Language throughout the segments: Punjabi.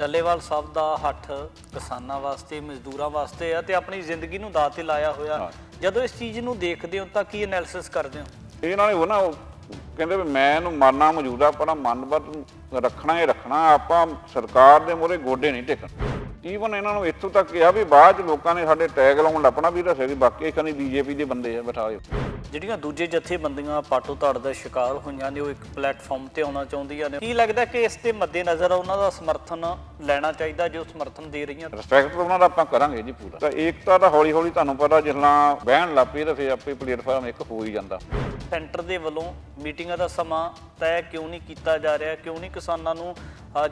ਡੱਲੇਵਾਲ ਸਾਹਿਬ ਦਾ ਹੱਠ ਕਿਸਾਨਾਂ ਵਾਸਤੇ ਮਜ਼ਦੂਰਾਂ ਵਾਸਤੇ ਆ ਤੇ ਆਪਣੀ ਜ਼ਿੰਦਗੀ ਨੂੰ ਦਾਅ ਤੇ ਲਾਇਆ ਹੋਇਆ। ਜਦੋਂ ਇਸ ਚੀਜ਼ ਨੂੰ ਦੇਖਦੇ ਹੋ ਤਾਂ ਕੀ ਐਨਾਲਿਸਿਸ ਕਰਦੇ ਹੋ? ਇਹਨਾਂ ਨੇ ਉਹ ਨਾ ਕਹਿੰਦੇ ਵੀ ਮੈਂ ਇਹਨੂੰ ਮਰਨਾ ਮੌਜੂਦਾ ਆਪਣਾ ਮਨ ਬਦ ਰੱਖਣਾ ਹੀ ਰੱਖਣਾ ਆਪਾਂ ਸਰਕਾਰ ਦੇ ਮੂਹਰੇ ਗੋਡੇ ਨਹੀਂ ਟੇਕਣ। ਈਵਨ ਇਹਨਾਂ ਨੂੰ ਇੱਥੋਂ ਤੱਕ ਕਿਹਾ ਵੀ ਬਾਅਦ ਚ ਲੋਕਾਂ ਨੇ ਸਾਡੇ ਟੈਗ ਲਾਉਣ ਲੱਪਣਾ ਵੀ ਦੱਸਿਆ ਵੀ ਬਾਕੀ ਕਹਿੰਦੇ ਬੀਜੇਪੀ ਦੇ ਬੰਦੇ ਆ ਬਿਠਾ ਦਿਓ। ਜਿਹੜੀਆਂ ਦੂਜੇ ਜਥੇਬੰਦੀਆਂ ਪਾਟੋ ਧੜ ਦਾ ਸ਼ਿਕਾਰ ਹੋਈਆਂ ਨੇ ਉਹ ਇੱਕ ਪਲੇਟਫਾਰਮ ਤੇ ਆਉਣਾ ਚਾਹੁੰਦੀਆਂ ਨੇ। ਕੀ ਲੱਗਦਾ ਕਿ ਇਸ ਦੇ ਮੱਦੇਨਜ਼ਰ ਉਹਨਾਂ ਦਾ ਸਮਰਥਨ ਲੈਣਾ ਚਾਹੀਦਾ ਜੋ ਸਮਰਥਨ ਦੇ ਰਹੀਆਂ ਰਿਸਪੈਕਟ ਉਹਨਾਂ ਦਾ ਆਪਾਂ ਕਰਾਂਗੇ ਜੀ ਪੂਰਾ। ਤਾਂ ਏਕਤਾ ਤਾਂ ਹੌਲੀ ਹੌਲੀ ਤੁਹਾਨੂੰ ਪਤਾ ਜਿਸਲਾਂ ਬਹਿਣ ਲੱਪੇ ਤਾਂ ਫਿਰ ਆਪੇ ਪਲੇਟਫਾਰਮ ਇੱਕ ਹੋ ਹੀ ਜਾਂਦਾ। ਸੈਂਟਰ ਦੇ ਵੱਲੋਂ ਮੀਟਿੰਗਾਂ ਦਾ ਸਮਾਂ ਤੈਅ ਕਿਉਂ ਨਹੀਂ ਕੀਤਾ ਜਾ ਰਿਹਾ? ਕਿਉਂ ਨਹੀਂ ਕਿਸਾਨਾਂ ਨੂੰ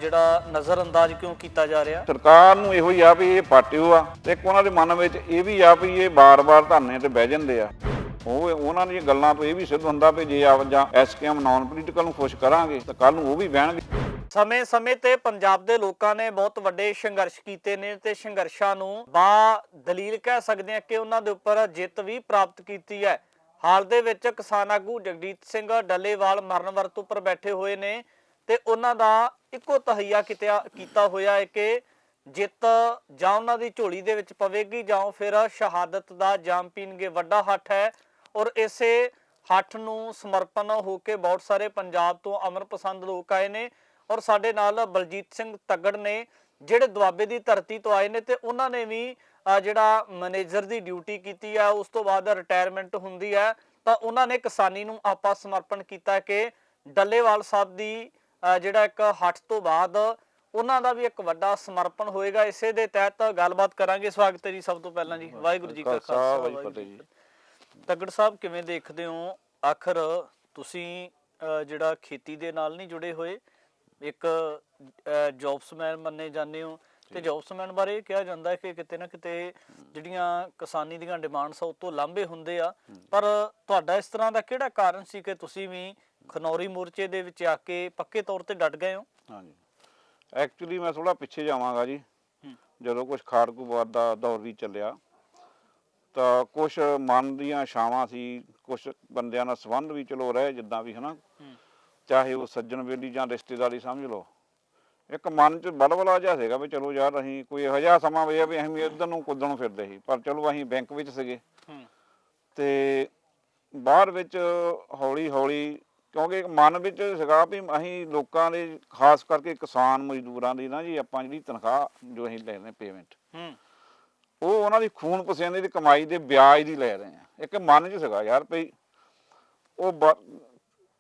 ਜਿਹੜਾ ਨਜ਼ਰ ਅੰਦਾਜ਼ ਕਿਉਂ ਕੀਤਾ ਜਾ ਰਿਹਾ? ਸਰਕਾਰ ਨੂੰ ਇਹੋ ਹੀ ਆ ਵੀ ਇਹ ਪਾਟਿਓ ਆ। ਤੇ ਇੱਕ ਉਹਨਾਂ ਦੇ ਮਨ ਵਿੱਚ ਇਹ ਵੀ ਆ ਵੀ ਇਹ ਬਾਰ-ਬਾਰ ਧਰਨੇ ਤੇ ਬਹਿ ਜਾਂਦੇ ਆ। ਉਹ ਉਹਨਾਂ ਦੀਆਂ ਗੱਲਾਂ ਤੋਂ ਇਹ ਵੀ ਸਿੱਧ ਹੁੰਦਾ ਵੀ ਜੇ ਆਪ ਜਾਂ ਐਸਕੇਐਮ ਨਾਨ ਪੋਲੀਟੀਕਲ ਨੂੰ ਖੁਸ਼ ਕਰਾਂਗੇ, ਤਾਂ ਕੱਲ ਨੂੰ ਉਹ ਵੀ ਬਹਿਣਗੇ। ਸਮੇਂ-ਸਮੇਂ ਤੇ ਪੰਜਾਬ ਦੇ ਲੋਕਾਂ ਨੇ ਬਹੁਤ ਵੱਡੇ ਸੰਘਰਸ਼ ਕੀਤੇ ਨੇ ਤੇ ਸੰਘਰਸ਼ਾਂ ਨੂੰ ਬਾ ਦਲੀਲ ਕਹਿ ਸਕਦੇ ਹਾਂ ਕਿ ਉਹਨਾਂ ਦੇ ਉੱਪਰ ਜਿੱਤ ਵੀ ਪ੍ਰਾਪਤ ਕੀਤੀ ਹੈ। ਹਾਲ ਦੇ ਵਿੱਚ ਕਿਸਾਨ ਆਗੂ ਜਗਜੀਤ ਸਿੰਘ ਡੱਲੇਵਾਲ ਮਰਨ ਵਰਤ ਉੱਪਰ ਬੈਠੇ ਹੋਏ ਨੇ ਤੇ ਉਹਨਾਂ ਦਾ ਇੱਕੋ ਤਹਈਆ ਕੀਤਾ ਹੋਇਆ ਹੈ ਕਿ ਜਿੱਤ ਜਾਂ ਉਹਨਾਂ ਦੀ ਝੋਲੀ ਦੇ ਵਿੱਚ ਪਵੇਗੀ ਜਾਂ ਫਿਰ ਸ਼ਹਾਦਤ ਦਾ ਜਾਮ ਪੀਣਗੇ। ਵੱਡਾ ਹੱਥ ਹੈ ਔਰ ਇਸੇ ਹੱਠ ਨੂੰ ਸਮਰਪਣ ਹੋ ਕੇ ਬਹੁਤ ਸਾਰੇ ਪੰਜਾਬ ਤੋਂ ਅਮਰ ਪਸੰਦ ਲੋਕ ਆਏ ਨੇ ਔਰ ਸਾਡੇ ਨਾਲ ਬਲਜੀਤ ਸਿੰਘ ਤੱਗੜ ਨੇ ਜਿਹੜੇ ਦੁਆਬੇ ਦੀ ਧਰਤੀ ਤੋਂ ਆਏ ਨੇ ਤੇ ਉਹਨਾਂ ਨੇ ਵੀ ਜਿਹੜਾ ਮੈਨੇਜਰ ਦੀ ਡਿਊਟੀ ਕੀਤੀ ਹੈ ਉਸ ਤੋਂ ਬਾਅਦ ਰਿਟਾਇਰਮੈਂਟ ਹੁੰਦੀ ਹੈ ਤਾਂ ਉਹਨਾਂ ਨੇ ਕਿਸਾਨੀ ਨੂੰ ਆਪਾ ਸਮਰਪਣ ਕੀਤਾ ਕਿ ਡੱਲੇਵਾਲ ਸਾਹਿਬ ਦੀ ਜਿਹੜਾ ਇੱਕ ਹੱਠ ਤੋਂ ਬਾਅਦ ਉਹਨਾਂ ਦਾ ਵੀ ਇੱਕ ਵੱਡਾ ਸਮਰਪਣ ਹੋਏਗਾ। ਇਸੇ ਦੇ ਤਹਿਤ ਗੱਲਬਾਤ ਕਰਾਂਗੇ। ਸਵਾਗਤ ਹੈ ਜੀ ਸਭ ਤੋਂ ਪਹਿਲਾਂ ਜੀ। ਵਾਹਿਗੁਰੂ ਜੀ ਕਾ ਖਾਲਸਾ, ਵਾਹਿਗੁਰੂ ਜੀ। ਤੱਗੜ ਸਾਹਿਬ ਕਿਵੇਂ ਦੇਖਦੇ ਹੋ? ਆਖਰ ਤੁਸੀਂ ਜਿਹੜਾ ਖੇਤੀ ਦੇ ਨਾਲ ਨਹੀਂ ਜੁੜੇ ਹੋਏ ਇੱਕ ਜੌਬਸਮੈਨ ਮੰਨੇ ਜਾਂਦੇ ਹੋ? ਤੇ ਜੌਬਸਮੈਨ ਬਾਰੇ ਇਹ ਕਿਹਾ ਜਾਂਦਾ ਹੈ ਕਿ ਕਿਤੇ ਨਾ ਕਿਤੇ ਜਿਹੜੀਆਂ ਕਿਸਾਨੀ ਦੀਆਂ ਡਿਮਾਂਡਸ ਆ ਉਹ ਤੋਂ ਲਾਂਭੇ ਹੁੰਦੇ ਆ। ਪਰ ਤੁਹਾਡਾ ਇਸ ਤਰ੍ਹਾਂ ਦਾ ਕਿਹੜਾ ਕਾਰਨ ਸੀ ਕਿ ਤੁਸੀਂ ਵੀ ਖਨੌਰੀ ਮੋਰਚੇ ਦੇ ਵਿੱਚ ਆ ਕੇ ਪੱਕੇ ਤੌਰ ਤੇ ਡਟ ਗਏ ਹੋ? ਹਾਂਜੀ। ਐਕਚੁਅਲੀ ਮੈਂ ਥੋੜਾ ਪਿੱਛੇ ਜਾਵਾਂਗਾ ਜੀ। ਜਦੋਂ ਕੁਝ ਖਾੜਕੂਵਾਦ ਦਾ ਦੌਰ ਵੀ ਚੱਲਿਆ ਤਾਂ ਕੁਝ ਮਨ ਦੀਆਂ ਛਾਵਾਂ ਸੀ ਕੁਝ ਬੰਦਿਆਂ ਨਾਲ ਸੰਬੰਧ ਵੀ ਚਲੋ ਰਹੇ ਜਿੱਦਾਂ ਵੀ ਹਨਾ। ਚਾਹੇ ਉਹ ਸੱਜਣ ਵੇਲੀ ਜਾਂ ਰਿਸ਼ਤੇਦਾਰੀ ਸਮਝ ਲਓ। ਇੱਕ ਮਨ ਚ ਬੜਬੜਾ ਜਿਹਾ ਸੀਗਾ ਵੀ ਚਲੋ ਯਾਰ ਅਸੀਂ ਕੋਈ ਇਹੋ ਜਿਹਾ ਸਮਾਂ ਹੋਇਆ ਵੀ ਅਸੀਂ ਵੀ ਇੱਧਰ ਨੂੰ ਕੁੱਦਣ ਫਿਰਦੇ ਸੀ ਪਰ ਚਲੋ ਅਸੀਂ ਬੈਂਕ ਵਿੱਚ ਸੀਗੇ। ਤੇ ਬਾਹਰ ਵਿੱਚ ਹੌਲੀ ਹੌਲੀ ਕਿਉਂਕਿ ਇੱਕ ਮਨ ਵਿੱਚ ਸੀਗਾ ਵੀ ਅਸੀਂ ਲੋਕਾਂ ਦੇ ਖਾਸ ਕਰਕੇ ਕਿਸਾਨ ਮਜ਼ਦੂਰਾਂ ਦੀ ਨਾ ਜੀ ਆਪਾਂ ਜਿਹੜੀ ਤਨਖਾਹ ਜੋ ਅਸੀਂ ਲੈ ਰਹੇ ਨੇ ਪੇਮੈਂਟ ਹੂੰ। ਉਹ ਉਹਨਾਂ ਦੀ ਖੂਨ ਪਸੀਨੇ ਦੀ ਕਮਾਈ ਦੇ ਵਿਆਜ ਦੀ ਲੈ ਰਹੇ ਆ। ਇੱਕ ਮਨ 'ਚ ਸੀਗਾ ਯਾਰ ਭਈ ਉਹ ਬ-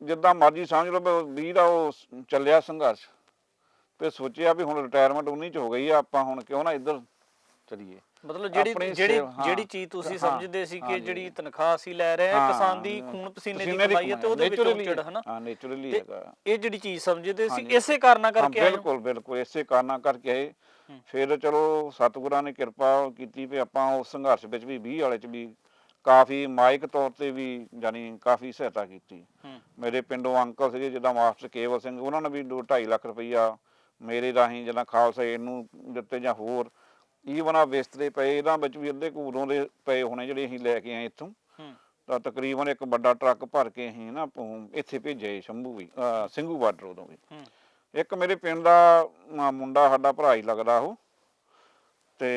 ਜਿੱਦਾਂ ਮਰਜ਼ੀ ਸਮਝ ਲਓ ਵੀ ਦਾ ਉਹ ਚੱਲਿਆ ਸੰਘਰਸ਼। ਤੇ ਸੋਚਿਆ ਵੀ ਹੁਣ ਰਿਟਾਇਰਮੈਂਟ ਉਨੀ ਚ ਹੋ ਗਈ ਆ, ਆਪਾਂ ਹੁਣ ਕਿਉਂ ਨਾ ਇੱਧਰ ਚਲੀਏ ਮਤਲਬ ਜਿਹੜੀ ਆਪਣੀ ਜਿਹੜੀ ਸੇਵਾ, ਹਾਂ। ਜਿਹੜੀ ਚੀਜ਼ ਤੁਸੀਂ ਹਾਂ, ਸਮਝਦੇ ਸੀ ਕਿ ਹਾਂਜੀ। ਜਿਹੜੀ ਤਨਖਾਹ ਅਸੀਂ ਲੈ ਰਹੇ ਹਾਂ ਕਿਸਾਨ ਦੀ ਖੂਨ ਪਸੀਨੇ ਦੀ ਕਮਾਈ ਹੈ ਤੇ ਉਹਦੇ ਵਿੱਚੋਂ naturally ਚੜ ਹਨਾ? ਹਾਂ ਨੇਚਰਲੀ ਤੇ ਹੈਗਾ। ਇਹ ਜਿਹੜੀ ਚੀਜ਼ ਸਮਝਦੇ ਸੀ ਹਾਂਜੀ। ਇਸੇ ਕਾਰਨਾਂ ਹਾਂ ਕਰਕੇ ਆਏ ਹੋ? ਬਿਲਕੁਲ ਬਿਲਕੁਲ ਇਸੇ ਕਾਰਨਾਂ ਕਰਕੇ ਆਏ। ਹੂੰ। ਫਿਰ ਚਲੋ ਸਤਿਗੁਰਾਂ ਨੇ ਕਿਰਪਾ ਕੀਤੀ ਵੀ ਆਪਾਂ ਉਸ ਸੰਘਰਸ਼ ਵਿੱਚ ਵੀ 20 ਵਾਲੇ ਚ ਵੀ ਕਾਫੀ ਮਾਇਕ ਤੌਰ ਤੇ ਵੀ ਜਾਨੀ ਕਾਫੀ ਸਹਾਇਤਾ ਕੀਤੀ। ਹੂੰ। ਮੇਰੇ ਪਿੰਡੋਂ ਅੰਕਲ ਸੀਗੇ ਜਿੱਦਾਂ ਮਾਸਟਰ ਕੇਵਲ ਸਿੰਘ ਉਹਨਾਂ ਨੇ ਵੀ 2.5 ਲੱਖ ਰੁਪਈਆ ਮੇਰੇ ਰਾਹੀਂ ਜਿੱਦਾਂ ਖਾਲਸਾ ਏਡ ਨੂੰ ਦਿੱਤੇ ਜਾਂ ਹੋਰ। ਈਵਨ ਆ ਬਿਸਤਰੇ ਪਏ ਇਹਨਾਂ ਵਿੱਚ ਵੀ ਅੱਧੇ ਘੂਰੋਂ ਦੇ ਪਏ ਹੋਣੇ ਜਿਹੜੇ ਅਸੀਂ ਲੈ ਕੇ ਆਏ ਇੱਥੋਂ। ਹੂੰ। ਤਾਂ ਤਕਰੀਬਨ ਇੱਕ ਵੱਡਾ ਟਰੱਕ ਭਰ ਕੇ ਅਸੀਂ ਨਾ ਪ- ਇੱਥੇ ਭੇਜੇ ਸ਼ੰਭੂ ਵੀ ਅਹ ਸਿੰਘੂ ਬਾਰਡਰ ਉਦੋਂ ਵੀ। ਹੂੰ। ਇੱਕ ਮੇਰੇ ਪਿੰਡ ਦਾ ਅਹ ਮੁੰਡਾ ਸਾਡਾ ਭਰਾ ਹੀ ਲੱਗਦਾ ਉਹ ਤੇ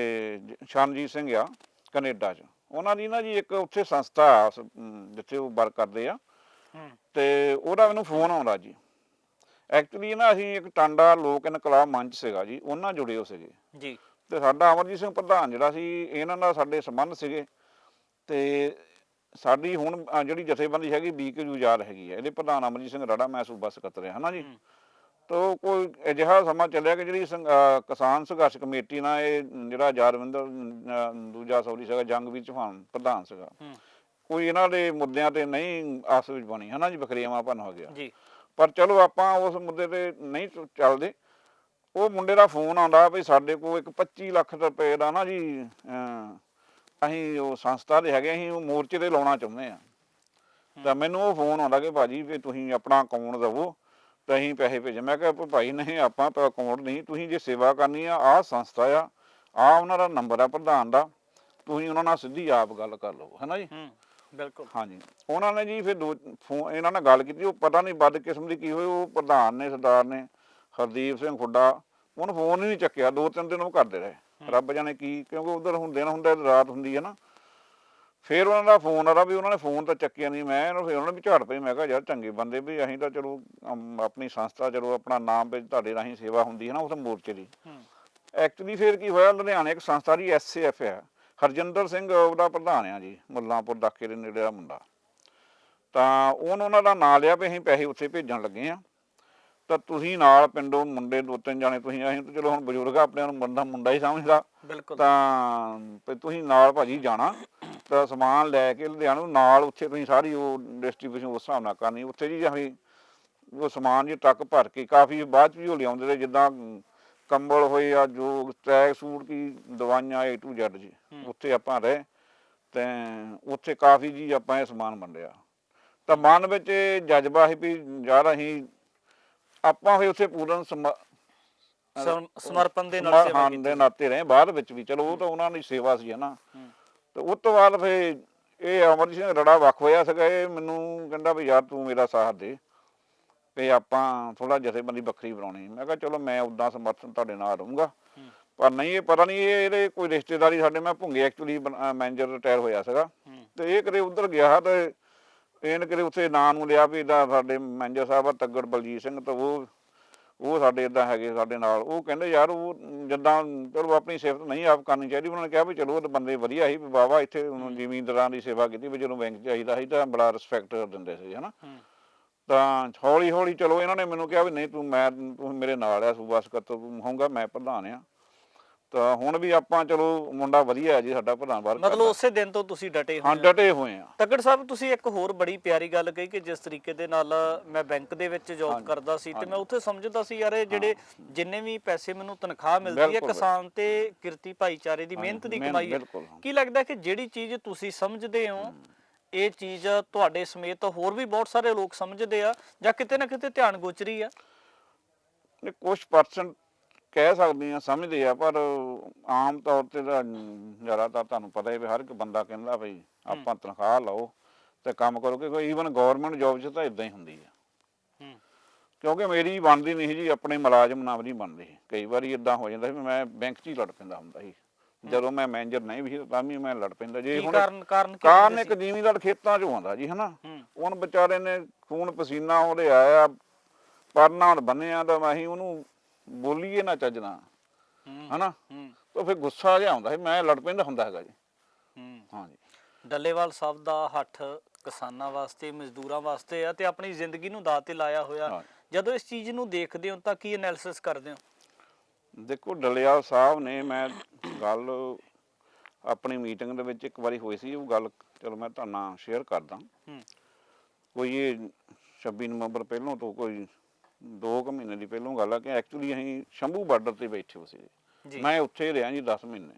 ਜ- ਸ਼ਰਨਜੀਤ ਸਿੰਘ ਆ ਕੈਨੇਡਾ 'ਚ। ਉਹਨਾਂ ਦੀ ਨਾ ਜੀ ਇੱਕ ਉੱਥੇ ਸੰਸਥਾ ਆ ਸ- ਅਮ ਜਿੱਥੇ ਉਹ ਵਰਕ ਕਰਦੇ ਆ। ਹੂੰ। ਤੇ ਉਹਦਾ ਮੈਨੂੰ ਫੋਨ ਆਉਂਦਾ ਜੀ। ਐਕਚੁਅਲੀ ਨਾ ਅਸੀਂ ਇੱਕ ਟਾਂਡਾ ਲੋਕ ਇਨਕਲਾਬ ਮੰਚ ਸੀਗਾ ਜੀ ਉਹਨਾਂ ਜੁੜੇ ਹੋ ਸੀਗੇ। ਜੀ। ਤੇ ਸਾਡਾ ਅਮਰਜੀਤ ਸਿੰਘ ਪ੍ਰਧਾਨ ਜਿਹੜਾ ਸੀ ਇਹਨਾਂ ਨਾਲ ਸਾਡੇ ਸੰਬੰਧ ਸੀਗੇ ਤੇ ਸਾਡੀ ਹੁਣ ਜਿਹੜੀ ਜਥੇਬੰਦੀ ਹੈਗੀ ਬੀਕੇ ਯਾਰ ਹੈਗੀ ਹੈ ਇਹਦੇ ਪ੍ਰਧਾਨ ਅਮਰਜੀਤ ਸਿੰਘ ਰਾੜਾ ਮੈਂ ਸੂਬਾ ਸਕੱਤਰ ਹਾਂ ਹਨਾ ਜੀ। ਤੋ ਕੋਈ ਅਜਿਹਾ ਸਮਾਂ ਚੱਲਿਆ ਕਿ ਜਿਹੜੀ ਸੰਘ- ਕਿਸਾਨ ਸੰਘਰਸ਼ ਕਮੇਟੀ ਨਾਲ ਇਹ ਜਿਹੜਾ ਜਾਰਵਿੰਦਰ ਦੂਜਾ ਸੌਰੀ ਸੀਗਾ ਜੰਗ ਵਿੱਚ ਚੌਹਾਨ ਪ੍ਰਧਾਨ ਸੀਗਾ। ਹੂੰ। ਕੋਈ ਇਹਨਾਂ ਦੇ ਮੁੱਦਿਆਂ ਤੇ ਨਹੀਂ ਆਸ ਵਿੱਚ ਬਣੀ ਹਨਾ ਜੀ? ਬਖਰੇਵਾਂ ਹੋ ਗਿਆ। ਜੀ। ਪਰ ਚਲੋ ਆਪਾਂ ਉਸ ਮੁੱਦੇ ਤੇ ਨਹੀਂ ਚ- ਚੱਲਦੇ। ਉਹ ਮੁੰਡੇ ਦਾ ਫੋਨ ਆਉਂਦਾ ਵੀ ਸਾਡੇ ਕੋਲ ਇੱਕ 25 ਲੱਖ ਰੁਪਏ ਦਾ ਨਾ ਜੀ ਅਸੀਂ ਉਹ ਸੰਸਥਾ ਦੇ ਹੈਗੇ ਅਸੀਂ ਉਹ ਮੋਰਚੇ ਤੇ ਲਾਉਣਾ ਚਾਹੁੰਦੇ ਆ ਤਾਂ ਮੈਨੂੰ ਉਹ ਫੋਨ ਆਉਂਦਾ ਕਿ ਭਾਜੀ ਵੀ ਤੁਸੀਂ ਆਪਣਾ ਅਕਾਊਂਟ ਦਵੋ ਤੇ ਅਸੀਂ ਪੈਸੇ ਭੇਜ। ਮੈਂ ਕਿਹਾ ਭਾਈ ਨਹੀਂ ਆਪਾਂ ਤਾਂ ਅਕਾਊਂਟ ਨਹੀਂ ਤੁਸੀਂ ਜੇ ਸੇਵਾ ਕਰਨੀ ਆ ਆਹ ਸੰਸਥਾ ਆ ਆ ਉਹਨਾਂ ਦਾ ਨੰਬਰ ਆ ਪ੍ਰਧਾਨ ਦਾ ਤੁਸੀਂ ਉਹਨਾਂ ਨਾਲ ਸਿੱਧੀ ਆਪ ਗੱਲ ਕਰ ਲਓ ਹੈ ਨਾ ਜੀ? ਬਿਲਕੁਲ। ਹਾਂਜੀ। ਉਹਨਾਂ ਨੇ ਜੀ ਫਿਰ ਦੋ ਫੋਨ ਇਹਨਾਂ ਨਾਲ ਗੱਲ ਕੀਤੀ ਉਹ ਪਤਾ ਨਹੀਂ ਬਦ ਕਿਸਮ ਦੀ ਕੀ ਹੋਈ ਉਹ ਪ੍ਰਧਾਨ ਨੇ ਸਰਦਾਰ ਨੇ ਹਰਦੀਪ ਸਿੰਘ ਖੁੱਡਾ ਉਹਨੂੰ ਫੋਨ ਹੀ ਨਹੀਂ ਚੱਕਿਆ ਦੋ ਤਿੰਨ ਦਿਨ ਉਹ ਕਰਦੇ ਰਹੇ। ਰੱਬ ਜਾਣੇ ਕੀ ਕਿਉਂਕਿ ਉਧਰ ਹੁਣ ਦਿਨ ਹੁੰਦਾ ਤੇ ਰਾਤ ਹੁੰਦੀ ਹੈ ਨਾ। ਫਿਰ ਉਹਨਾਂ ਦਾ ਫੋਨ ਆਇਆ ਵੀ ਉਹਨਾਂ ਨੇ ਫੋਨ ਤਾਂ ਚੱਕਿਆ ਨਹੀਂ ਮੈਂ ਇਹਨੂੰ ਫਿਰ ਉਹਨਾਂ ਨੇ ਵੀ ਝਾੜ ਪਈ ਮੈਂ ਕਿਹਾ ਯਾਰ ਚੰਗੇ ਬੰਦੇ ਵੀ ਅਸੀਂ ਤਾਂ ਚਲੋ ਆਪਣੀ ਸੰਸਥਾ ਚਲੋ ਆਪਣਾ ਨਾਮ ਵੀ ਤੁਹਾਡੇ ਰਾਹੀਂ ਸੇਵਾ ਹੁੰਦੀ ਹੈ ਨਾ ਤਾਂ ਮੋਰਚੇ ਦੀ। ਐਕਚੁਅਲੀ ਫਿਰ ਕੀ ਹੋਇਆ ਲੁਧਿਆਣੇ ਇੱਕ ਸੰਸਥਾ ਦੀ ਐਸਏਐਫ ਹੈ। ਹਰਜਿੰਦਰ ਸਿੰਘ ਉਹਦਾ ਪ੍ਰਧਾਨ ਆ ਜੀ ਮੁੱਲਾਂਪੁਰ ਦਾਕੇ ਦੇ ਨੇੜੇ ਦਾ ਮੁੰਡਾ। ਤਾਂ ਉਹਨ ਉਹਨਾਂ ਦਾ ਨਾਂ ਲਿਆ ਵੀ ਅਸੀਂ ਪੈਸੇ ਉੱਥੇ ਭੇਜਣ ਲੱਗੇ ਆ ਤਾਂ ਤੁਸੀਂ ਨਾਲ ਪਿੰਡੋਂ ਮੁੰਡੇ ਦੋ ਤਿੰਨ ਜਾਣੇ ਤੁਸੀਂ ਅਸੀਂ ਤਾਂ ਚਲੋ ਹੁਣ ਬਜ਼ੁਰਗ ਆ ਆਪਣੇ ਨੂੰ ਬੰਦਾ ਮੁੰਡਾ ਹੀ ਸਮਝਦਾ। ਬਿਲਕੁਲ। ਤਾਂ ਵੀ ਤੁਸੀਂ ਨਾਲ ਭਾਜੀ ਜਾਣਾ ਤਾਂ ਸਮਾਨ ਲੈ ਕੇ ਲੁਧਿਆਣੇ ਨੂੰ ਨਾਲ ਉੱਥੇ ਤੁਸੀਂ ਸਾਰੀ ਉਹ ਡਿਸਟ੍ਰੀਬਿਊਸ਼ਨ ਉਸ ਹਿਸਾਬ ਨਾਲ ਕਰਨੀ ਉੱਥੇ ਜੀ ਅਸੀਂ ਉਹ ਸਮਾਨ ਜੀ ਟਰੱਕ ਭਰ ਕੇ ਕਾਫੀ ਬਾਅਦ ਚ ਵੀ ਉਹ ਲਿਆਉਂਦੇ ਤੇ ਜਿੱਦਾਂ ਕੰਬਲ ਹੋਏ ਆ ਜੋ ਟਰੈਕ ਸੂਟ ਕੀ ਦਵਾਈਆਂ A to Z ਜੀ ਹੂੰ। ਉੱਥੇ ਆਪਾਂ ਰਹੇ ਤੇ ਉੱਥੇ ਕਾਫੀ ਜੀ ਆਪਾਂ ਇਹ ਸਮਾਨ ਵੰਡਿਆ। ਤਾਂ ਮਨ ਵਿੱਚ ਇਹ ਜਜ਼ਬਾ ਸੀ ਵੀ ਯਾਰ ਅਸੀਂ ਆਪਾਂ ਫਿਰ ਉੱਥੇ ਪੂਰਨ ਸਮਾ- ਸਮ- ਸਮਰਪਣ ਦੇ ਨਾਲ ਸੇਵਾ ਕੀਤੀ। ਦੇ ਨਾਤੇ ਰਹੇ ਬਾਅਦ ਵਿੱਚ ਵੀ। ਚਲੋ ਉਹ ਤਾਂ ਉਹਨਾਂ ਦੀ ਸੇਵਾ ਸੀ ਨਾ ਹੂੰ। ਤੇ ਉਸ ਤੋਂ ਬਾਅਦ ਫੇ ਇਹ ਅਮਰ ਸਿੰਘ ਰੜਾ ਵੱਖ ਹੋਇਆ ਸੀਗਾ। ਇਹ ਮੈਨੂੰ ਕਹਿੰਦਾ ਵੀ ਯਾਰ ਤੂੰ ਮੇਰਾ ਸਾਥ ਦੇ। ਤੇ ਆਪਾਂ ਥੋੜਾ ਜਥੇਬੰਦੀ ਵੱਖਰੀ ਬਣਾਉਣੀ ਮੈਂ ਕਿਹਾ ਚਲੋ ਮੈਂ ਉਦਾਂ ਸਮਰਥਨ ਤੁਹਾਡੇ ਨਾਲ ਰਹੂੰਗਾ। ਹੂੰ। ਪਰ ਨਹੀਂ ਇਹ ਪਤਾ ਨਹੀਂ ਇਹ ਇਹਦੇ ਕੋਈ ਰਿਸ਼ਤੇਦਾਰੀ ਸਾਡੇ ਮੈਂ ਭੁੰਗੇ ਐਕਚੁਅਲੀ ਮੈਨੇਜਰ ਰਿਟਾਇਰ ਹੋਇਆ ਸੀਗਾ। ਹੂੰ। ਤੇ ਇਹ ਕਰੇ ਉਧਰ ਗਿਆ ਤੇ ਇਹਨ ਕਰੇ ਉੱਥੇ ਨਾਂ ਨੂੰ ਲਿਆ ਵੀ ਇਹਦਾ ਸਾਡੇ ਮੈਨੇਜਰ ਸਾਹਿਬ ਆ ਤੱਗੜ ਬਲਜੀਤ ਸਿੰਘ ਤਾਂ ਉਹ ਉਹ ਸਾਡੇ ਇਦਾਂ ਹੈਗੇ ਸਾਡੇ ਨਾਲ। ਉਹ ਕਹਿੰਦੇ ਯਾਰ ਉਹ ਜਿੱਦਾਂ ਚਲੋ ਆਪਣੀ ਸਿਫਤ ਨਹੀਂ ਆਪ ਕਰਨੀ ਚਾਹੀਦੀ ਉਹਨਾਂ ਨੇ ਕਿਹਾ ਵੀ ਚਲੋ ਉਹ ਤਾਂ ਬੰਦੇ ਵਧੀਆ ਸੀ ਵੀ ਬਾਬਾ ਇੱਥੇ ਉਹਨੂੰ ਜ਼ਿਮੀਂਦਾਰਾਂ ਦੀ ਸੇਵਾ ਕੀਤੀ ਵੀ ਜਦੋਂ ਬੈਂਕ 'ਚ ਆਈਦਾ ਸੀ ਤਾਂ ਬੜਾ ਰਿਸਪੈਕਟ ਦਿੰਦੇ ਸੀ ਹਨਾ। ਤਾਂ ਹੌਲੀ ਹੌਲੀ ਚਲੋ ਇਹਨਾਂ ਨੇ ਮੈਨੂੰ ਕਿਹਾ ਵੀ ਨਹੀਂ ਤੂੰ ਮੈਂ ਤੂੰ ਮੇਰੇ ਨਾਲ ਆ ਸੂਬਾ ਸਕੱਤਰ ਤੂੰ ਹੋਊਗਾ ਮੈਂ ਪ੍ਰਧਾਨ ਆ। ਤਾਂ ਹੁਣ ਵੀ ਆਪਾਂ ਚਲੋ ਮੁੰਡਾ ਵਧੀਆ ਹੈ ਜੀ ਸਾਡਾ ਪ੍ਰਧਾਨ ਬਾਰ ਮਤਲਬ ਉਸੇ ਦਿਨ ਤੋਂ ਤੁਸੀਂ ਡਟੇ ਹੋਏ ਹੋ ਡਟੇ ਹੋਏ ਆ ਤੱਕੜ ਸਾਹਿਬ ਤੁਸੀਂ ਇੱਕ ਹੋਰ ਬੜੀ ਪਿਆਰੀ ਗੱਲ ਕਹੀ ਕਿ ਜਿਸ ਤਰੀਕੇ ਦੇ ਨਾਲ ਮੈਂ ਬੈਂਕ ਦੇ ਵਿੱਚ ਜੌਬ ਕਰਦਾ ਸੀ ਤੇ। ਮੈਂ ਉੱਥੇ ਸਮਝਦਾ ਸੀ ਯਾਰ ਇਹ ਜਿਹੜੇ ਜਿੰਨੇ ਵੀ ਪੈਸੇ ਮੈਨੂੰ ਤਨਖਾਹ ਮਿਲਦੀ ਹੈ ਕਿਸਾਨ ਤੇ ਕਿਰਤੀ ਭਾਈਚਾਰੇ ਦੀ ਮਿਹਨਤ ਦੀ ਕਮਾਈ ਹਾਂ। ਕੀ ਲੱਗਦਾ ਕਿ ਜਿਹੜੀ ਚੀਜ਼ ਤੁਸੀਂ ਸਮਝਦੇ ਹੋ ਇਹ ਚੀਜ਼ ਤੁਹਾਡੇ ਸਮੇਤ ਹੋਰ ਵੀ ਬਹੁਤ ਸਾਰੇ ਲੋਕ ਸਮਝਦੇ ਆ ਜਾਂ ਕਿਤੇ ਨਾ ਕਿਤੇ ਧਿਆਨ ਗੋਚਰੀ ਆ? ਨੇ ਕੁਝ ਪਰਸੈਂਟ ਕਹਿ ਸਕਦੇ ਆ ਸਮਝਦੇ ਆ ਪਰ ਆਮ ਤੌਰ ਤੇ ਤਾਂ ਜ਼ਿਆਦਾਤਰ ਤੁਹਾਨੂੰ ਪਤਾ ਹੀ ਵੀ ਹਰ ਇੱਕ ਬੰਦਾ ਕਹਿੰਦਾ ਵੀ ਆਪਾਂ ਤਨਖਾਹ ਲਓ ਤੇ ਕੰਮ ਕਰੋ ਕਿ ਕੋਈ ਈਵਨ ਗਵਰਨਮੈਂਟ ਜੌਬ 'ਚ ਤਾਂ ਇਦਾਂ ਹੀ ਹੁੰਦੀ ਆ। ਕਿਉਂਕਿ ਮੇਰੀ ਬਣਦੀ ਨਹੀਂ ਜੀ ਆਪਣੇ ਮੁਲਾਜ਼ਮ ਨਾਲ ਨਹੀਂ ਬਣਦੀ ਕਈ ਵਾਰੀ ਇਦਾਂ ਹੋ ਜਾਂਦਾ ਸੀ ਵੀ ਮੈਂ ਬੈਂਕ 'ਚ ਹੀ ਲੜ ਪੈਂਦਾ ਹੁੰਦਾ ਸੀ। ਜਦੋਂ ਮੈਂ ਮੈਨੇਜਰ ਨਹੀਂ ਵੀ ਤਾਂ ਵੀ ਮੈਂ ਲੜ ਪੈਂਦਾ। ਜੇ ਹੁਣ ਕਾਰਨ ਕਾਰਨ ਕਾਰਨ ਇੱਕ ਜ਼ਿਮੀਂਦਾਰ ਖੇਤਾਂ 'ਚੋਂ ਆਉਂਦਾ ਜੀ ਹਨਾ? ਹੁਣ ਵਿਚਾਰੇ ਨੇ ਖੂਨ ਪਸੀਨਾ ਉਹਦੇ ਆਇਆ ਪਰਨਾ ਹੁਣ ਬੰਨਿਆ ਤਾਂ ਅਸੀਂ ਉਹਨੂੰ ਬੋਲੀਏ ਨਾ ਚੱਜਣਾ ਹੂੰ ਹਨਾ? ਤਾਂ ਫਿਰ ਗੁੱਸਾ ਜਿਹਾ ਆਉਂਦਾ ਸੀ ਮੈਂ ਲੜ ਪੈਂਦਾ ਹੁੰਦਾ ਹੈਗਾ ਜੀ। ਹੂੰ। ਹਾਂਜੀ। ਡੱਲੇਵਾਲ ਸਾਹਿਬ ਦਾ ਹੱਥ ਕਿਸਾਨਾਂ ਵਾਸਤੇ ਮਜ਼ਦੂਰਾਂ ਵਾਸਤੇ ਆ ਤੇ ਆਪਣੀ ਜ਼ਿੰਦਗੀ ਨੂੰ ਦਾਅ ਤੇ ਲਾਇਆ ਹੋਇਆ। ਜਦੋਂ ਇਸ ਚੀਜ਼ ਨੂੰ ਦੇਖਦੇ ਹੋ ਤਾਂ ਕੀ ਐਨਾਲਿਸਿਸ ਕਰਦੇ ਹੋ? ਦੇਖੋ ਡਲਿਆਲ ਸਾਹਿਬ ਨੇ ਮੈਂ ਗੱਲ ਆਪਣੀ ਮੀਟਿੰਗ ਦੇ ਵਿੱਚ ਇੱਕ ਵਾਰੀ ਹੋਈ ਸੀ ਉਹ ਗੱਲ ਚਲੋ ਮੈਂ ਤੁਹਾਨੂੰ ਸ਼ੇਅਰ ਕਰਦਾ। ਹੂੰ। ਕੋਈ ਇਹ 26 ਨਵੰਬਰ ਪਹਿਲੋਂ ਤੋਂ ਕੋਈ 2 ਕੁ ਮਹੀਨੇ ਦੀ ਪਹਿਲੋਂ ਗੱਲ ਆ ਕਿ ਐਕਚੁਅਲੀ ਅਸੀਂ ਸ਼ੰਭੂ ਬਾਰਡਰ ਤੇ ਬੈਠੇ ਹੋ ਸੀ ਮੈਂ ਉੱਥੇ ਹੀ ਰਿਹਾ ਜੀ 10 ਮਹੀਨੇ।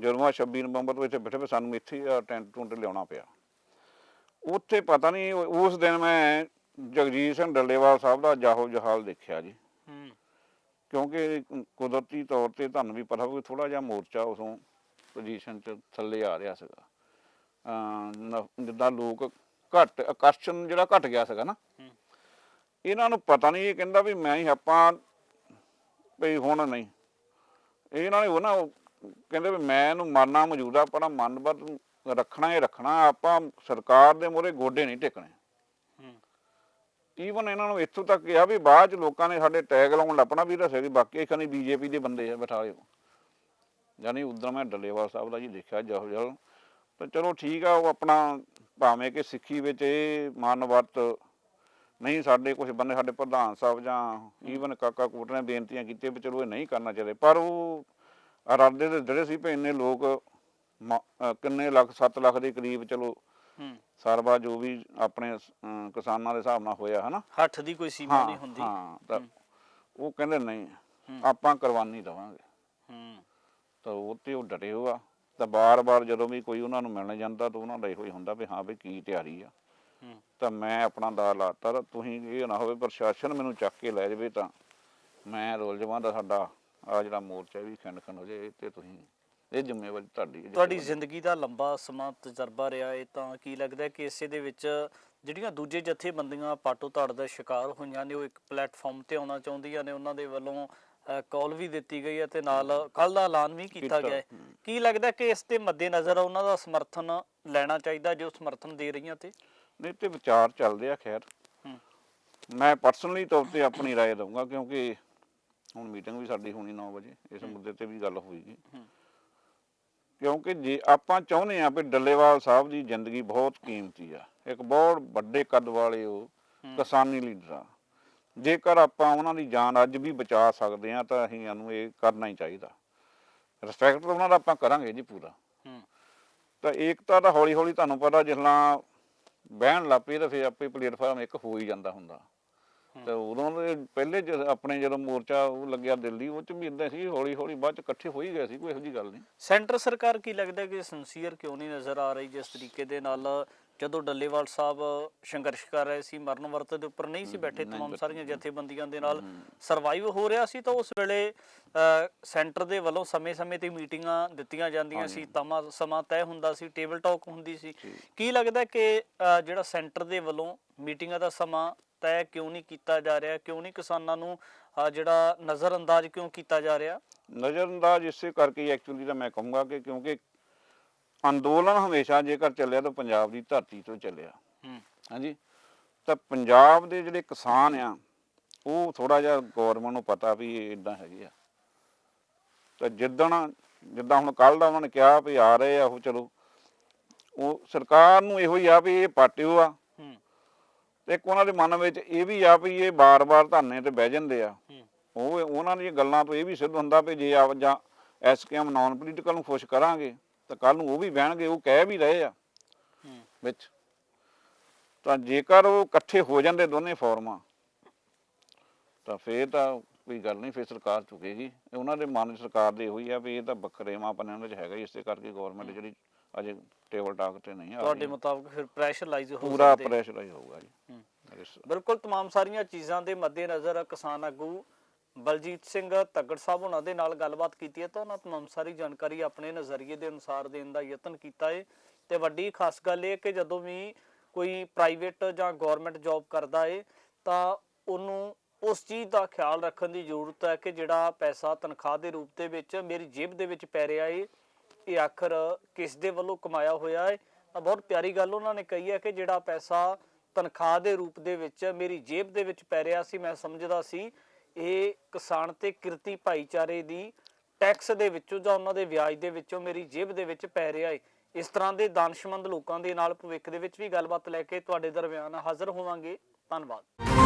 ਜਦੋਂ ਆ 26 ਨਵੰਬਰ ਤੋਂ ਇੱਥੇ ਬੈਠੇ ਪਏ ਸਾਨੂੰ ਇੱਥੇ ਟੈਂਟ ਟੁੰਟ ਲਿਆਉਣਾ ਪਿਆ। ਉੱਥੇ ਪਤਾ ਨਹੀਂ ਉਸ ਦਿਨ ਮੈਂ ਜਗਜੀਤ ਸਿੰਘ ਡੱਲੇਵਾਲ ਸਾਹਿਬ ਦਾ ਜਾਹੋ ਜਹਾਲ ਦੇਖਿਆ ਜੀ। ਕਿਉਂਕਿ ਕੁਦਰਤੀ ਤੌਰ ਤੇ ਤੁਹਾਨੂੰ ਵੀ ਪਤਾ ਹੋਵੇ ਥੋੜਾ ਜਿਹਾ ਮੋਰਚਾ ਉਸੋਂ ਪੋਜੀਸ਼ਨ ਚ ਥੱਲੇ ਆ ਰਿਹਾ ਸੀਗਾ। ਜਿੱਦਾਂ ਲੋਕ ਘੱਟ ਆਕਰਸ਼ਣ ਜਿਹੜਾ ਘਟ ਗਿਆ ਸੀਗਾ ਨਾ। ਇਹਨਾਂ ਨੂੰ ਪਤਾ ਨਹੀਂ ਇਹ ਕਹਿੰਦਾ ਵੀ ਮੈਂ ਹੀ ਆਪਾਂ ਵੀ ਹੁਣ ਨਹੀਂ। ਇਹਨਾਂ ਨੇ ਉਹ ਨਾ ਕਹਿੰਦੇ ਵੀ ਮੈਂ ਇਹਨੂੰ ਮਾਨਣਾ ਮੌਜੂਦਾ ਪਰ ਮਨ ਬਦ ਰੱਖਣਾ ਹੀ ਰੱਖਣਾ ਆਪਾਂ ਸਰਕਾਰ ਦੇ ਮੂਹਰੇ ਗੋਡੇ ਨਹੀਂ ਟੇਕਣੇ। ਈਵਨ ਇਹਨਾਂ ਨੂੰ ਇੱਥੋਂ ਤੱਕ ਕਿਹਾ ਵੀ ਬਾਅਦ ਚ ਲੋਕਾਂ ਨੇ ਸਾਡੇ ਟੈਗ ਲਾਉਣ ਲੱਪਣਾ ਵੀ ਦੱਸਿਆ ਕਿ ਬਾਕੀ ਖਾਨੀ ਬੀਜੇਪੀ ਦੇ ਬੰਦੇ ਆ ਬਿਠਾਏ ਯਾਨੀ ਉਦੋਂ ਮੈਂ ਡੱਲੇਵਾਲ ਸਾਹਿਬ ਦਾ ਜੀ ਦੇਖਿਆ ਜਿਹੋ ਜਿਹਾ। ਤਾਂ ਚਲੋ ਠੀਕ ਆ ਉਹ ਆਪਣਾ ਭਾਵੇਂ ਕਿ ਸਿੱਖੀ ਵਿੱਚ ਇਹ ਮਾਨਵਤ ਨਹੀਂ ਸਾਡੇ ਕੁਝ ਬੰਦੇ ਸਾਡੇ ਪ੍ਰਧਾਨ ਸਾਹਿਬ ਜਾਂ ਈਵਨ ਕਾਕਾ ਕੋਟ ਨੇ ਬੇਨਤੀਆਂ ਕੀਤੀਆਂ ਵੀ ਚਲੋ ਇਹ ਨਹੀਂ ਕਰਨਾ ਚਾਹੀਦਾ। ਪਰ ਉਹ ਇਰਾਦੇ ਦੇ ਜਿਹੜੇ ਸੀ ਵੀ ਇੰਨੇ ਲੋਕ ਮ- ਕਿੰਨੇ ਲੱਖ 7 ਲੱਖ ਦੇ ਕਰੀਬ ਚਲੋ ਹੂੰ। ਜੋ ਵੀ ਆਪਣੇ ਕਿਸਾਨਾਂ ਦੇ ਹਿਸਾਬ ਨਾਲ ਹੋਇਆ ਹਨਾ? ਹੱਥ ਦੀ ਕੋਈ ਸੀਮਾ ਨਹੀਂ ਹੁੰਦੀ। ਹਾਂ ਤਾਂ ਉਹ ਕਹਿੰਦੇ ਨਹੀਂ। ਆਪਾਂ ਕੁਰਬਾਨੀ ਦੇਵਾਂਗੇ। ਹੂੰ। ਤਾਂ ਉਹ ਤੇ ਉਹ ਡਟੇ ਹੋਆ। ਤਾਂ ਬਾਰ-ਬਾਰ ਜਦੋਂ ਵੀ ਕੋਈ ਉਹਨਾਂ ਨੂੰ ਮਿਲਣ ਜਾਂਦਾ ਤਾਂ ਉਹਨਾਂ ਦਾ ਇਹੋ ਹੀ ਹੁੰਦਾ ਵੀ ਹਾਂ ਵੀ ਕੀ ਤਿਆਰੀ ਆ। ਤਾਂ ਮੈਂ ਆਪਣਾ ਦਾ ਲਾਤਾ ਤਾਂ ਤੁਸੀਂ ਇਹ ਨਾ ਹੋਵੇ ਪ੍ਰਸ਼ਾਸਨ ਮੈਨੂੰ ਚੱਕ ਕੇ ਲੈ ਜਾਵੇ ਤਾਂ ਮੈਂ ਰੋਲ ਜਾਵਾਂ ਦਾ ਸਾਡਾ ਆ ਜਿਹੜਾ ਮੋਰਚਾ ਇਹ ਵੀ ਖੰਡ ਖੰਡ ਹੋ ਜਾਏ ਤੇ ਤੁਸੀਂ ਇਹ ਜ਼ਿੰਮੇਵਾਰੀ ਤੁਹਾਡੀ ਹੈ ਤੁਹਾਡੀ ਜ਼ਿੰਦਗੀ ਦਾ ਲੰਬਾ ਸਮਾਂ ਤਜਰਬਾ ਰਿਹਾ ਹੈ ਤਾਂ ਕੀ ਲੱਗਦਾ ਕਿ ਇਸੇ ਦੇ ਵਿੱਚ ਜਿਹੜੀਆਂ ਦੂਜੇ ਜਥੇਬੰਦੀਆਂ ਪਾਟੋ ਧੜ ਦਾ ਸ਼ਿਕਾਰ ਹੋਈਆਂ ਨੇ ਉਹ ਇੱਕ ਪਲੇਟਫਾਰਮ ਤੇ ਆਉਣਾ ਚਾਹੁੰਦੀਆਂ ਨੇ ਉਹਨਾਂ ਦੇ ਵੱਲੋਂ ਕਾਲ ਵੀ ਦਿੱਤੀ ਗਈ ਹੈ ਤੇ ਨਾਲ ਕੱਲ ਦਾ ਐਲਾਨ ਵੀ ਕੀਤਾ ਗਿਆ। ਕੀ ਲੱਗਦਾ ਕਿ ਇਸ ਦੇ ਮੱਦੇਨਜ਼ਰ ਉਹਨਾਂ ਦਾ ਸਮਰਥਨ ਲੈਣਾ ਚਾਹੀਦਾ ਜੋ ਸਮਰਥਨ ਦੇ ਰਹੀਆਂ ਤੇ? ਨਹੀਂ ਤੇ ਵਿਚਾਰ ਚੱਲਦੇ ਆ ਖੈਰ ਹੂੰ। ਮੈਂ ਪਰਸਨਲੀ ਤੌਰ ਤੇ ਆਪਣੀ رائے ਦਊਂਗਾ ਕਿਉਂਕਿ ਹੁਣ ਮੀਟਿੰਗ ਵੀ ਸਾਡੀ ਹੋਣੀ 9 ਵਜੇ ਇਸ ਮੁੱਦੇ ਤੇ ਵੀ ਗੱਲ ਹੋਈਗੀ ਹੂੰ। ਕਿਉਂਕਿ ਜੇ ਆਪਾਂ ਚਾਹੁੰਦੇ ਆ ਵੀ ਡੱਲੇਵਾਲ ਸਾਹਿਬ ਦੀ ਜ਼ਿੰਦਗੀ ਬਹੁਤ ਕੀਮਤੀ ਆ ਇੱਕ ਬਹੁਤ ਵੱਡੇ ਕੱਦ ਵਾਲੇ ਉਹ ਹੂੰ। ਕਿਸਾਨੀ ਲੀਡਰ ਆ ਜੇਕਰ ਆਪਾਂ ਉਹਨਾਂ ਦੀ ਜਾਨ ਅੱਜ ਵੀ ਬਚਾ ਸਕਦੇ ਆ ਤਾਂ ਅਸੀਂ ਸਾਨੂੰ ਇਹ ਕਰਨਾ ਹੀ ਚਾਹੀਦਾ ਰਿਸਪੈਕਟ ਉਹਨਾਂ ਦਾ ਆਪਾਂ ਕਰਾਂਗੇ ਜੀ ਪੂਰਾ ਹੂੰ ਤਾਂ ਏਕਤਾ ਤਾਂ ਹੌਲੀ ਹੌਲੀ ਤੁਹਾਨੂੰ ਪਤਾ ਜਿਸਲਾਂ ਬਹਿਣ ਲੱਪੇ ਤਾਂ ਫਿਰ ਆਪੇ ਪਲੇਟਫਾਰਮ ਇੱਕ ਹੋ ਹੀ ਜਾਂਦਾ ਹੁੰਦਾ। ਤੇ ਉਦੋਂ ਦੇ ਪਹਿਲੇ ਜਦ ਆਪਣੇ ਜਦੋਂ ਮੋਰਚਾ ਉਹ ਲੱਗਿਆ ਦਿੱਲੀ ਉਹ ਚ ਵੀ ਇਦਾਂ ਸੀ ਹੌਲੀ ਹੌਲੀ ਬਾਅਦ ਚ ਇਕੱਠੇ ਹੋ ਹੀ ਗਏ ਸੀ ਕੋਈ ਇਹੋ ਜੀ ਗੱਲ ਨਹੀਂ। ਸੈਂਟਰ ਸਰਕਾਰ ਕੀ ਲੱਗਦਾ ਕਿ ਸਿੰਸੀਅਰ ਕਿਉਂ ਨਹੀਂ ਨਜ਼ਰ ਆ ਰਹੀ ਜਿਸ ਤਰੀਕੇ ਦੇ ਨਾਲ ਜਦੋਂ ਡੱਲੇਵਾਲ ਸਾਹਿਬ ਸੰਘਰਸ਼ ਕਰ ਰਹੇ ਸੀ ਮਰਨ ਵਰਤ ਦੇ ਉੱਪਰ ਨਹੀਂ ਸੀ ਬੈਠੇ ਨਹੀਂ तमाम ਬੈਠੇ। ਸਾਰੀਆਂ ਜਥੇਬੰਦੀਆਂ ਦੇ ਨਾਲ ਹਮ। ਸਰਵਾਈਵ ਹੋ ਰਿਹਾ ਸੀ ਤਾਂ ਉਸ ਵੇਲੇ ਅ, ਸੈਂਟਰ ਦੇ ਵੱਲੋਂ ਸਮੇਂ-ਸਮੇਂ ਤੇ ਮੀਟਿੰਗਾਂ ਦਿੱਤੀਆਂ ਜਾਂਦੀਆਂ ਸੀ ਤਮਾ ਸਮਾਂ ਤੈਅ ਹੁੰਦਾ ਸੀ ਟੇਬਲ ਟਾਕ ਹੁੰਦੀ ਸੀ ਜੀ। ਕੀ ਲੱਗਦਾ ਕਿ ਅ, ਜਿਹੜਾ ਸੈਂਟਰ ਦੇ ਵੱਲੋਂ ਮੀਟਿੰਗਾਂ ਦਾ ਸਮਾਂ ਤੈਅ ਕਿਉਂ ਨਹੀਂ ਕੀਤਾ ਜਾ ਰਿਹਾ ਕਿਉਂ ਨਹੀਂ ਕਿਸਾਨਾਂ ਨੂੰ ਅ, ਜਿਹੜਾ ਨਜ਼ਰ ਅੰਦਾਜ਼ ਕਿਉਂ ਕੀਤਾ ਜਾ ਰਿਹਾ ਨਜ਼ਰਅੰਦਾਜ਼ ਇਸੇ ਕਰਕੇ ਐਕਚੁਅਲੀ ਤਾਂ ਮੈਂ ਕਹੂੰਗਾ ਕਿ ਕਿਉਂਕਿ ਅੰਦੋਲਨ ਹਮੇਸ਼ਾ ਜੇਕਰ ਚੱਲਿਆ ਤਾਂ ਪੰਜਾਬ ਦੀ ਧਰਤੀ ਤੋਂ ਚੱਲਿਆ। ਹਾਂਜੀ? ਤਾਂ ਪੰਜਾਬ ਦੇ ਜਿਹੜੇ ਕਿਸਾਨ ਆ ਉਹ ਥੋੜਾ ਜਿਹਾ ਗਵਰਨਮੈਂਟ ਨੂੰ ਪਤਾ ਵੀ ਇਦਾਂ ਹੈਗੇ ਆ। ਤਾਂ ਜਿੱਦਣ ਜਿੱਦਾਂ ਹੁਣ ਕੱਲ ਦਾ ਉਹਨਾਂ ਨੇ ਕਿਹਾ ਵੀ ਆ ਰਹੇ ਆ ਉਹ ਚਲੋ ਉਹ ਸਰਕਾਰ ਨੂੰ ਇਹੋ ਹੀ ਆ ਵੀ ਇਹ ਪਾਟਿਓ ਆ। ਹੂੰ। ਤੇ ਇੱਕ ਉਹਨਾਂ ਦੇ ਮਨ ਵਿੱਚ ਇਹ ਵੀ ਆ ਵੀ ਇਹ ਬਾਰ-ਬਾਰ ਧਰਨੇ ਤੇ ਬਹਿ ਜਾਂਦੇ ਆ। ਉਹ ਉਹਨਾਂ ਦੀਆਂ ਗੱਲਾਂ ਤੋਂ ਇਹ ਵੀ ਸਿੱਧ ਹੁੰਦਾ ਵੀ ਜੇ ਆ ਜਾਂ ਐਸਕੇਐਮ ਨਾਨ ਪੋਲੀਟੀਕਲ ਨੂੰ ਖੁਸ਼ ਕਰਾਂਗੇ ਤਾਂ ਕੱਲ ਨੂੰ ਉਹ ਵੀ ਬਹਿਣਗੇ ਉਹ ਕਹਿ ਵੀ ਰਹੇ ਆ ਹੂੰ ਵਿੱਚ ਤਾਂ ਜੇਕਰ ਉਹ ਇਕੱਠੇ ਹੋ ਜਾਂਦੇ ਦੋਨੇ ਫੋਰਮਾਂ ਤਾਂ ਫੇਰ ਤਾਂ ਕੋਈ ਗੱਲ ਨਹੀਂ ਫੇਰ ਸਰਕਾਰ ਚੁਕੇਗੀ ਇਹ ਉਹਨਾਂ ਦੇ ਮਨ 'ਚ ਸਰਕਾਰ ਦੇ ਇਹੋ ਹੀ ਆ ਵੀ ਇਹ ਤਾਂ ਬਕਰੇਵਾ ਪੰਨਿਆਂ ਵਿੱਚ ਹੈਗਾ ਹੀ, ਇਸੇ ਕਰਕੇ ਗਵਰਨਮੈਂਟ ਜਿਹੜੀ ਅਜੇ ਟੇਬਲ ਟਾਕ ਤੇ ਨਹੀਂ ਆ ਤੁਹਾਡੇ ਰਹੀ ਮੁਤਾਬਕ ਫਿਰ ਪ੍ਰੈਸ਼ਰਾਈਜ਼ ਹੋ ਪੂਰਾ ਸਕਦੇ ਪ੍ਰੈਸ਼ਰਾਈਜ਼ ਹੋਊਗਾ ਜੀ ਹੂੰ। ਇਸ- ਬਿਲਕੁਲ तमाम ਸਾਰੀਆਂ ਚੀਜ਼ਾਂ ਦੇ ਮੱਦੇਨਜ਼ਰ ਕਿਸਾਨ ਆਗੂ ਬਲਜੀਤ ਸਿੰਘ ਤੱਕੜ ਸਾਹਿਬ ਉਹਨਾਂ ਦੇ ਨਾਲ ਗੱਲਬਾਤ ਕੀਤੀ ਹੈ ਤਾਂ ਉਹਨਾਂ ਤਮਾਮ ਸਾਰੀ ਜਾਣਕਾਰੀ ਆਪਣੇ ਨਜ਼ਰੀਏ ਦੇ ਅਨੁਸਾਰ ਦੇਣ ਦਾ ਯਤਨ ਕੀਤਾ ਹੈ। ਤੇ ਵੱਡੀ ਖਾਸ ਗੱਲ ਇਹ ਕਿ ਜਦੋਂ ਵੀ ਕੋਈ ਪ੍ਰਾਈਵੇਟ ਜਾਂ ਗਵਰਨਮੈਂਟ ਜੌਬ ਕਰਦਾ ਹੈ, ਤਾਂ ਉਹਨੂੰ ਉਸ ਚੀਜ਼ ਦਾ ਖਿਆਲ ਰੱਖਣ ਦੀ ਜ਼ਰੂਰਤ ਹੈ ਕਿ ਜਿਹੜਾ ਪੈਸਾ ਤਨਖਾਹ ਦੇ ਰੂਪ ਦੇ ਵਿੱਚ ਮੇਰੀ ਜੇਬ ਦੇ ਵਿੱਚ ਪੈ ਰਿਹਾ ਏ ਇਹ ਆਖਰ ਕਿਸ ਦੇ ਵੱਲੋਂ ਕਮਾਇਆ ਹੋਇਆ ਹੈ। ਤਾਂ ਬਹੁਤ ਪਿਆਰੀ ਗੱਲ ਉਹਨਾਂ ਨੇ ਕਹੀ ਹੈ ਕਿ ਜਿਹੜਾ ਪੈਸਾ ਤਨਖਾਹ ਦੇ ਰੂਪ ਦੇ ਵਿੱਚ ਮੇਰੀ ਜੇਬ ਦੇ ਵਿੱਚ ਪੈ ਰਿਹਾ ਸੀ, ਮੈਂ ਸਮਝਦਾ ਸੀ ਇਹ ਕਿਸਾਨ ਤੇ ਕਿਰਤੀ ਭਾਈਚਾਰੇ ਦੀ ਟੈਕਸ ਦੇ ਵਿੱਚੋਂ ਜਾਂ ਉਹਨਾਂ ਦੇ ਵਿਆਜ ਦੇ ਵਿੱਚੋਂ ਮੇਰੀ ਜੇਬ ਦੇ ਵਿੱਚ ਪੈ ਰਿਹਾ ਏ। ਇਸ ਤਰ੍ਹਾਂ ਦੇ ਦਾਨਸ਼ਮੰਦ ਲੋਕਾਂ ਦੇ ਨਾਲ ਭਵਿੱਖ ਦੇ ਵਿੱਚ ਵੀ ਗੱਲਬਾਤ ਲੈ ਕੇ ਤੁਹਾਡੇ ਦਰਮਿਆਨ ਹਾਜ਼ਰ ਹੋਵਾਂਗੇ। ਧੰਨਵਾਦ।